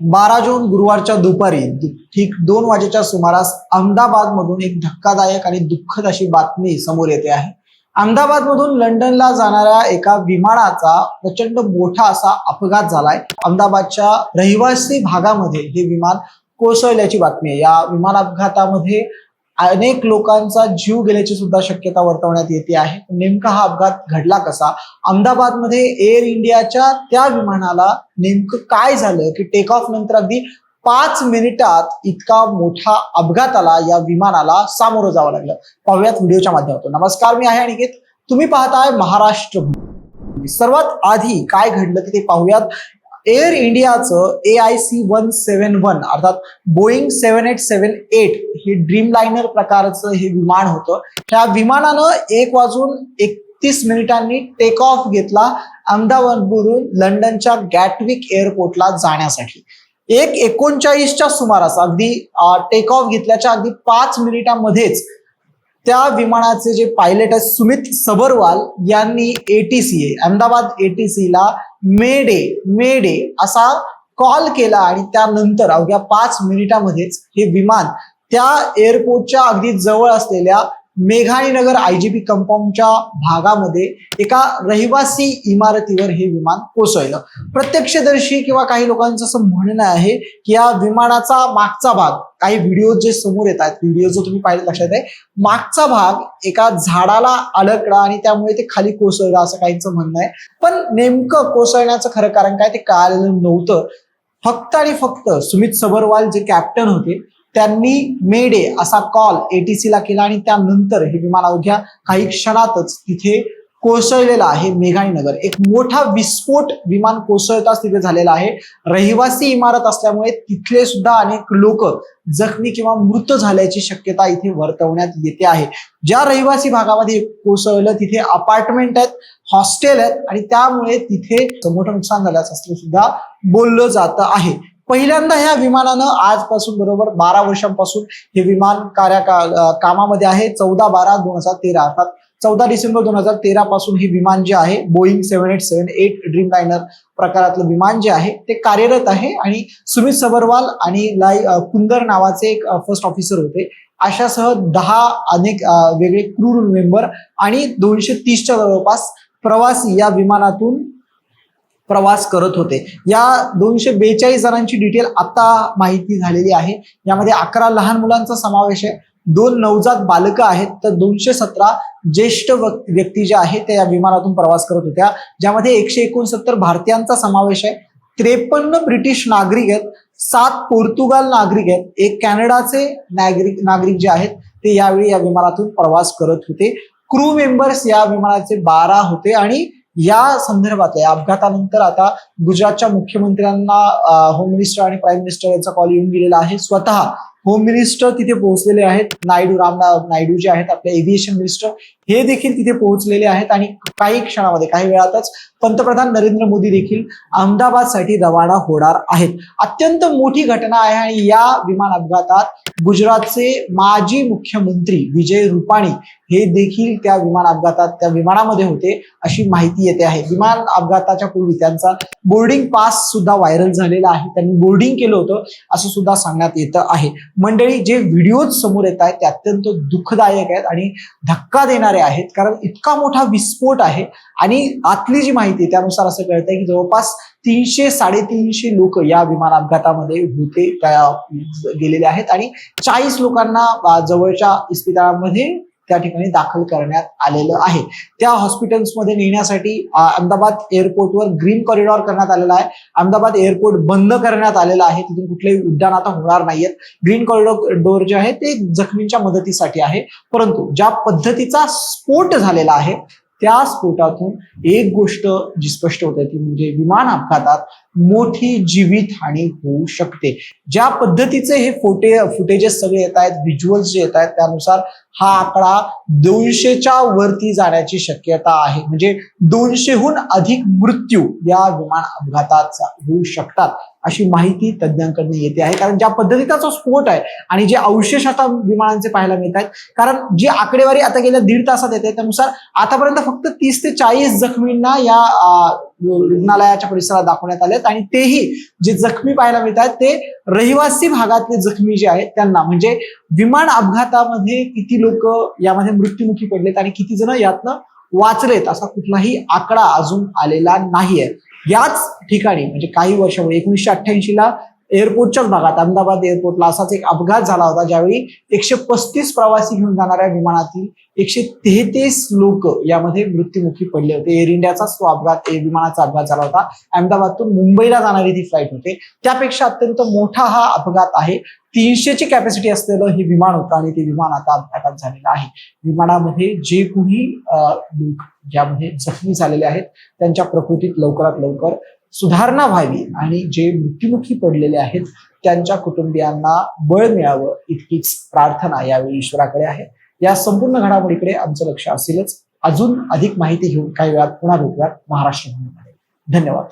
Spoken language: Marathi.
बारा जून गुरुवारच्या दुपारी ठीक दोन वाजेच्या सुमारास अहमदाबाद मधून एक धक्कादायक आणि दुःखद अशी बातमी समोर येते आहे. अहमदाबाद मधून लंडनला जाणाऱ्या एका विमानाचा प्रचंड मोठा असा अपघात झालाय. अहमदाबादच्या रहिवासी भागामध्ये हे विमान कोसळल्याची बातमी आहे. या विमान अपघातामध्ये अनेक लोकांचा जीव गेल्याची सुद्धा शक्यता वर्तवण्यात येते आहे. नेमका हा अपघात घडला कसा? अहमदाबादमध्ये एअर इंडियाच्या त्या विमानाला नेमकं काय झालं की टेक ऑफ नंतर अगदी पाच मिनिटात इतका मोठा अपघाताला या विमानाला सामोरं जावं लागलं. पाहूयात व्हिडिओच्या माध्यमातून. नमस्कार मी आहे अनिकेत. तुम्ही पाहताय महाराष्ट्र. सर्वात आधी काय घडलं ते पाहूयात. एअर इंडियाचं A I C one seven one अर्थात Boeing seven eight seven eight हे ड्रीम लायनर प्रकारचं हे विमान होतं. त्या विमानानं एक वाजून एकतीस मिनिटांनी टेक ऑफ घेतला अहमदाबादवरून लंडनच्या गॅटविक एअरपोर्टला जाण्यासाठी. एक एकोणचाळीसच्या सुमारास अगदी टेक ऑफ घेतल्याच्या अगदी पाच मिनिटांमध्येच त्या विमानाचे जे पायलट आहेत सुमित सबरवाल यांनी एटीसी अहमदाबाद एटीसीला मे डे मे डे असा कॉल केला आणि त्यानंतर अवघ्या पाच मिनिटामध्येच हे विमान त्या एअरपोर्टच्या अगदी जवळ असलेल्या मेघाणीनगर आयजीपी कंपाऊंडच्या भागामध्ये एका रहिवासी इमारतीवर हे विमान कोसळलं. प्रत्यक्षदर्शी किंवा काही लोकांचं असं म्हणणं आहे की या विमानाचा मागचा भाग काही व्हिडिओ जे समोर येत आहेत व्हिडिओ जो तुम्ही पाहिजे लक्षात आहे मागचा भाग एका झाडाला अडकला आणि त्यामुळे ते खाली कोसळलं असं काहींचं म्हणणं आहे. पण नेमकं कोसळण्याचं खरं कारण काय ते कळालेलं नव्हतं. फक्त आणि फक्त सुमित सबरवाल जे कॅप्टन होते त्यांनी मे डे असा कॉल एटीसी ला केला आणि त्यानंतर हे विमान अवघ्या काही क्षणातच तिथे कोसळलेलं आहे मेघाणीनगर एक मोठा विस्फोट विमान कोसळताच तिथे झालेला आहे. रहिवासी इमारत असल्यामुळे तिथले सुद्धा अनेक लोक जखमी किंवा मृत झाल्याची शक्यता इथे वर्तवण्यात येते आहे. ज्या रहिवासी भागामध्ये कोसळलं तिथे अपार्टमेंट आहेत हॉस्टेल आहेत आणि त्यामुळे तिथे मोठं नुकसान झाल्याचं असं सुद्धा बोललं जात आहे. पहिल्यांदा ह्या विमानानं आजपासून बरोबर बारा वर्षांपासून हे विमान कार्या का- कामामध्ये आहे. चौदा बारा दोन हजार तेरा अर्थात चौदा डिसेंबर दोन हजार तेरा पासून हे विमान जे आहे Boeing seven eight seven eight Dreamliner प्रकारातलं विमान जे आहे ते कार्यरत आहे आणि सुमित सबरवाल आणि लाई कुंदर नावाचे एक फर्स्ट ऑफिसर होते. अशासह दहा अनेक वेगळे क्रू मेंबर आणि दोनशे तीसच्या जवळपास प्रवासी या विमानातून प्रवास करत होते. या दोनशे बेचाळीस जणांची डिटेल आता माहिती झालेली आहे. यामध्ये अकरा लहान मुलांचा समावेश आहे. दोन नवजात बालकं आहेत. तर दोनशे सतरा ज्येष्ठ व्यक्ती ज्या आहेत त्या या विमानातून प्रवास करत होत्या. ज्यामध्ये एकशे एकोणसत्तर भारतीयांचा समावेश आहे. त्रेपन्न ब्रिटिश नागरिक आहेत. सात पोर्तुगाल नागरिक आहेत. एक कॅनडाचे नागरिक नागरिक जे आहेत ते यावेळी या विमानातून प्रवास करत होते. क्रू मेंबर्स या विमानाचे बारा होते आणि या संदर्भात या अपघातानंतर आता गुजरातच्या मुख्यमंत्र्यांना होम मिनिस्टर आणि प्राईम मिनिस्टर यांचा कॉल येऊन गेलेला आहे. स्वतः होम मिनिस्टर तिथे पोहोचलेले आहेत. नायडू रामनाथ नायडू जे आहेत आपले एव्हिएशन मिनिस्टर हे देखील तिथे पोहोचलेले आहेत आणि काही क्षणामध्ये काही वेळातच पंतप्रधान नरेंद्र मोदी देखील अहमदाबादसाठी रवाना होणार आहेत. अत्यंत मोठी घटना आहे आणि या विमान अपघातात गुजरातचे माजी मुख्यमंत्री विजय रुपाणी हे देखील त्या विमान अपघातात त्या विमानामध्ये होते अशी माहिती येते आहे. विमान अपघाताच्या पूर्वी त्यांचा बोर्डिंग पास सुद्धा व्हायरल झालेला आहे. त्यांनी बोर्डिंग केलं होतं असं सुद्धा सांगण्यात येतं आहे. मंडळी जे व्हिडिओज समोर येत आहेत ते अत्यंत दुःखदायक आहेत आणि धक्का देणारे आहेत. कारण इतका मोठा विस्फोट आहे आणि आतली जी माहिती आहे त्यानुसार असं कळतंय की जवळपास तीनशे साडेतीनशे लोक या विमान अपघातामध्ये होते त्या गेलेले आहेत. आणि चाळीस लोकांना जवळच्या इस्पितळामध्ये त्या ठिकाणी दाखल करण्यात आलेलं आहे. त्या हॉस्पिटल्समध्ये नेण्यासाठी अहमदाबाद एअरपोर्टवर ग्रीन कॉरिडॉर करण्यात आलेला आहे. अहमदाबाद एअरपोर्ट बंद करण्यात आलेलं आहे. तिथून कुठलेही उड्डाण आता होणार नाहीयेत ग्रीन कॉरिडॉर डोर जे आहे ते जखमींच्या मदतीसाठी आहे. परंतु ज्या पद्धतीचा स्फोट झालेला आहे त्या स्फोटातून एक गोष्ट जी स्पष्ट होते ती म्हणजे विमान अपघातात मोठी जीवित हानी होऊ शकते. ज्या पद्धतीचे हे फोटे फुटेजेस सगळे येत आहेत व्हिज्युअल्स जे येत आहेत त्यानुसार हा आकडा दोनशेच्या वरती जाण्याची शक्यता आहे. म्हणजे दोनशेहून अधिक मृत्यू या विमान अपघातात होऊ शकतात अशी माहिती तज्ज्ञांकडून येते आहे. कारण ज्या पद्धतीचा जो स्फोट आहे आणि जे अवशेष आता विमानांचे पाहायला मिळत आहेत कारण जी आकडेवारी आता गेल्या दीड तासात येते त्यानुसार आतापर्यंत फक्त तीस ते चाळीस जखमींना या रुग्णालयाच्या परिसरात दाखवण्यात आलेत. आणि तेही जे जखमी पाहायला मिळतात ते रहिवासी भागातले जखमी जे आहेत त्यांना. म्हणजे विमान अपघातामध्ये किती लोक यामध्ये मृत्युमुखी पडलेत आणि किती जण यातनं वाचलेत असा कुठलाही आकडा अजून आलेला नाहीये. याच ठिकाणी म्हणजे काही वर्षापूर्वी एकोणीसशे अठ्ठ्याऐंशी ला एअरपोर्टच्याच भागात अहमदाबाद एअरपोर्टला असाच एक अपघात झाला होता ज्यावेळी एकशे पस्तीस प्रवासी घेऊन जाणाऱ्या विमानातील एकशे तेहतीस लोक यामध्ये मृत्युमुखी पडले होते. एअर इंडियाचाच तो अपघात ए विमानाचा अपघात झाला होता. अहमदाबादतून मुंबईला जाणारी ती फ्लाईट होते. त्यापेक्षा अत्यंत मोठा हा अपघात आहे. तीनशेची कॅपॅसिटी असलेलं हे विमान होतं आणि ते विमान आता अपघातात झालेलं आहे. विमानामध्ये जे कुणी लोक ज्यामध्ये जखमी झालेले आहेत त्यांच्या प्रकृतीत लवकरात लवकर सुधारणा व्हावी आणि जे मृत्युमुखी पडलेले आहेत त्यांच्या कुटुंबियांना बळ मिळावं इतकीच प्रार्थना यावेळी ईश्वराकडे आहे. या संपूर्ण घडामोडीकडे आमचं लक्ष असेलच. अजून अधिक माहिती घेऊन काही वेळात पुन्हा भेटूयात. महाराष्ट्र धन्यवाद.